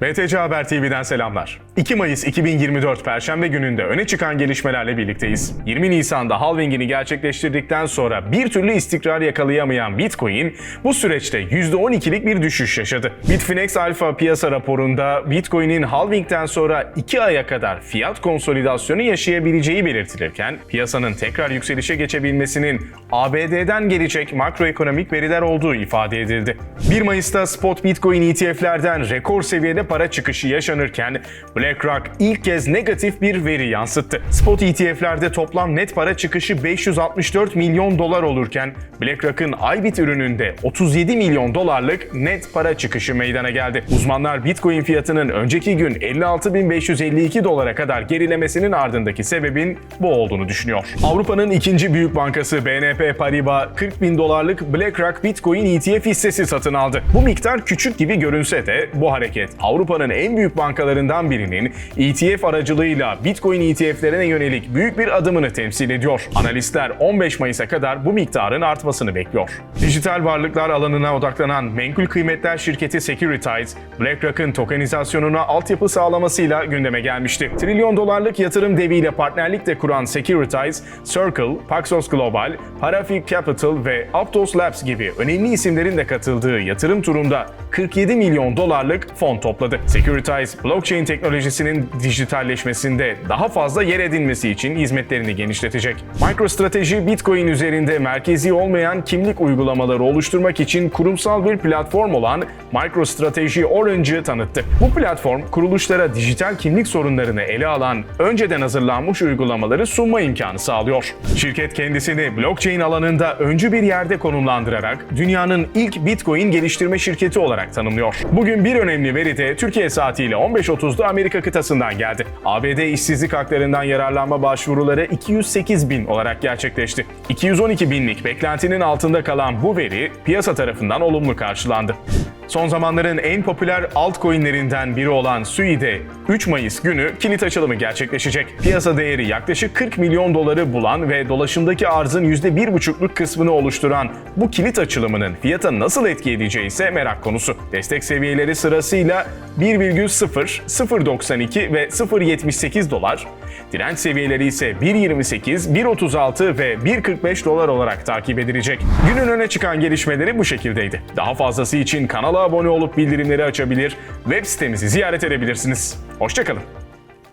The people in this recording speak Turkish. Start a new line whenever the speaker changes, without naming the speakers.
BTC Haber TV'den selamlar. 2 Mayıs 2024 Perşembe gününde öne çıkan gelişmelerle birlikteyiz. 20 Nisan'da halvingini gerçekleştirdikten sonra bir türlü istikrar yakalayamayan Bitcoin bu süreçte %12'lik bir düşüş yaşadı. Bitfinex Alpha piyasa raporunda Bitcoin'in halvingden sonra 2 aya kadar fiyat konsolidasyonu yaşayabileceği belirtilirken piyasanın tekrar yükselişe geçebilmesinin ABD'den gelecek makroekonomik veriler olduğu ifade edildi. 1 Mayıs'ta spot Bitcoin ETF'lerden rekor seviyede para çıkışı yaşanırken BlackRock ilk kez negatif bir veri yansıttı. Spot ETF'lerde toplam net para çıkışı 564 milyon dolar olurken BlackRock'ın Ibit ürününde 37 milyon dolarlık net para çıkışı meydana geldi. Uzmanlar Bitcoin fiyatının önceki gün 56.552 dolara kadar gerilemesinin ardındaki sebebin bu olduğunu düşünüyor. Avrupa'nın ikinci büyük bankası BNP Paribas 40 bin dolarlık BlackRock Bitcoin ETF hissesi satın aldı. Bu miktar küçük gibi görünse de bu hareket Avrupa'nın en büyük bankalarından birinin ETF aracılığıyla Bitcoin ETF'lerine yönelik büyük bir adımını temsil ediyor. Analistler 15 Mayıs'a kadar bu miktarın artmasını bekliyor. Dijital varlıklar alanına odaklanan menkul kıymetler şirketi Securitize, BlackRock'ın tokenizasyonuna altyapı sağlamasıyla gündeme gelmişti. Trilyon dolarlık yatırım deviyle partnerlik de kuran Securitize, Circle, Paxos Global, Parafic Capital ve Aptos Labs gibi önemli isimlerin de katıldığı yatırım turunda 47 milyon dolarlık fon topladı. Securitize, blockchain teknolojisinin dijitalleşmesinde daha fazla yer edinmesi için hizmetlerini genişletecek. MicroStrategy, Bitcoin üzerinde merkezi olmayan kimlik uygulamaları oluşturmak için kurumsal bir platform olan MicroStrategy Orange'ı tanıttı. Bu platform, kuruluşlara dijital kimlik sorunlarını ele alan, önceden hazırlanmış uygulamaları sunma imkanı sağlıyor. Şirket kendisini blockchain alanında öncü bir yerde konumlandırarak dünyanın ilk Bitcoin geliştirme şirketi olarak tanımlıyor. Bugün bir önemli veri de Türkiye saatiyle 15.30'da Amerika kıtasından geldi. ABD işsizlik haklarından yararlanma başvuruları 208 bin olarak gerçekleşti. 212 binlik beklentinin altında kalan bu veri piyasa tarafından olumlu karşılandı. Son zamanların en popüler altcoin'lerinden biri olan Sui'de 3 Mayıs günü kilit açılımı gerçekleşecek. Piyasa değeri yaklaşık 40 milyon doları bulan ve dolaşımdaki arzın %1,5'lük kısmını oluşturan bu kilit açılımının fiyata nasıl etki edeceği ise merak konusu. Destek seviyeleri sırasıyla 1,0, 0,92 ve 0,78 dolar, direnç seviyeleri ise 1,28, 1,36 ve 1,45 dolar olarak takip edilecek. Günün öne çıkan gelişmeleri bu şekildeydi. Daha fazlası için kanala abone olup bildirimleri açabilir, web sitemizi ziyaret edebilirsiniz. Hoşçakalın.